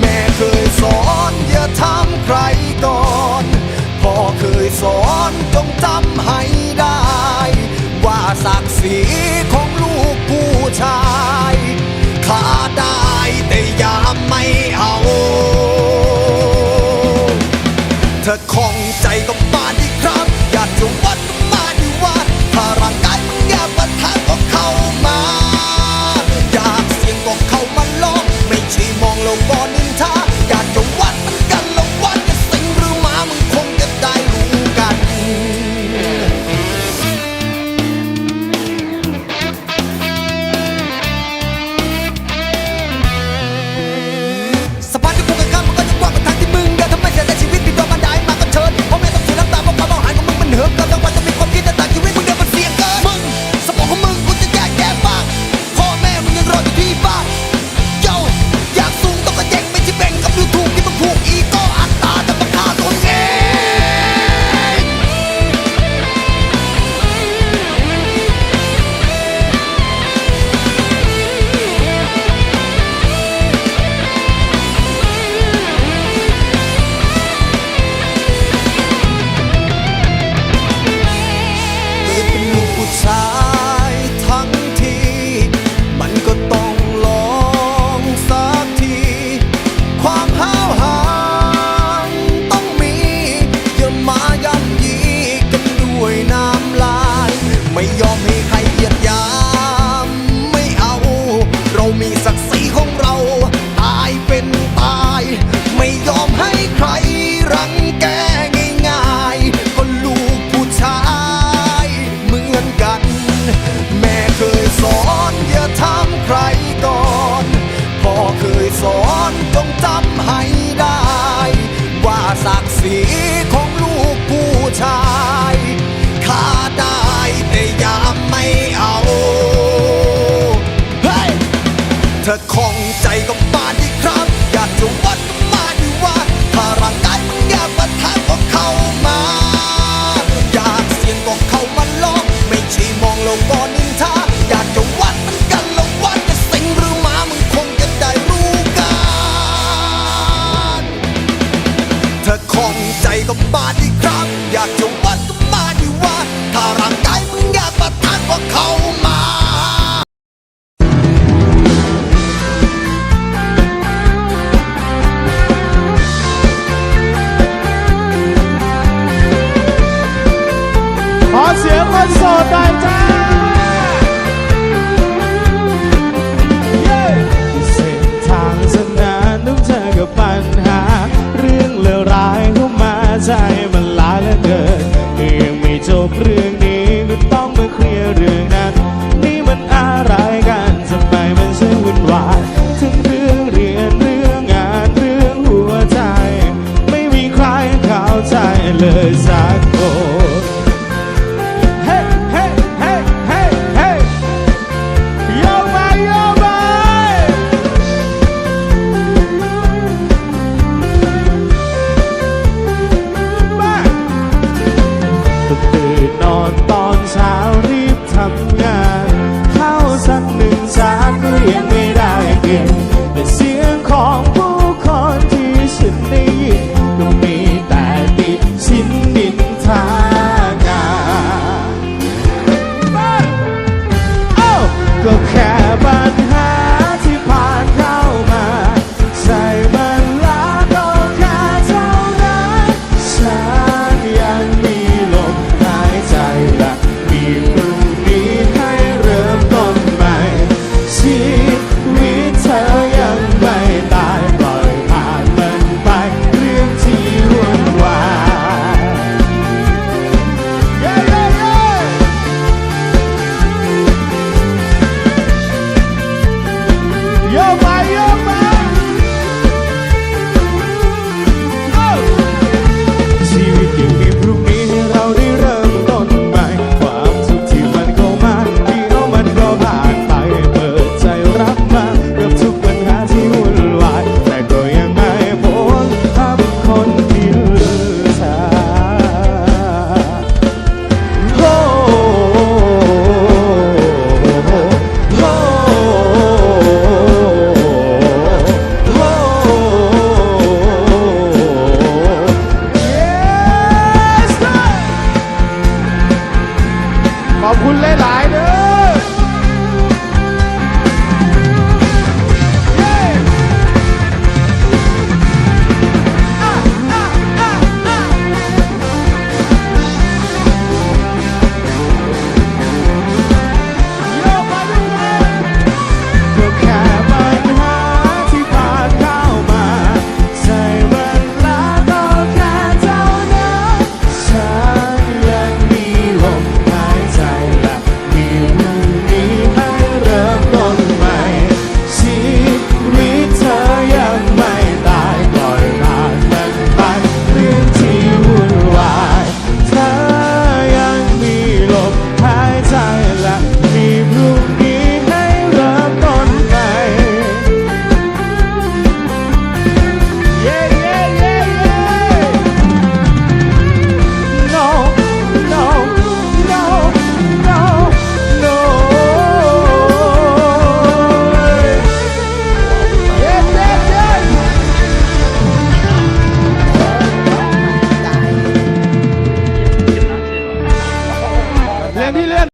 แม่เคยสอนอย่าทำใครก่อนพ่อเคยสอนจงจำให้ได้ ว่าศักดิ์ศรีของลูกผู้ชายข้าได้แต่ยามไม่เอา เธอคงใจก็มาดีครับ อยากจะวัดมาดีวัดถ้าร่างกายมันอยากปะทะก็เข้ามา อยากเสี่ยงก็เข้ามาลองไม่ชี ลงบน to call ียงเส้นทางสนานต้องเจอกับปัญหา เรื่องเลวร้ายเข้ามาใจมันล้าเหลือเกินเรื่งไม่จบเรื่องนี้ก็ต้องมาเคลียร์เรื่องนั้น นี่มันอะไรกันทำไมมันช่างวุ่นวายเรื่องเรียนเรื่องงานเรื่องหัวใจ ไม่มีใครเข้าใจเลยสัก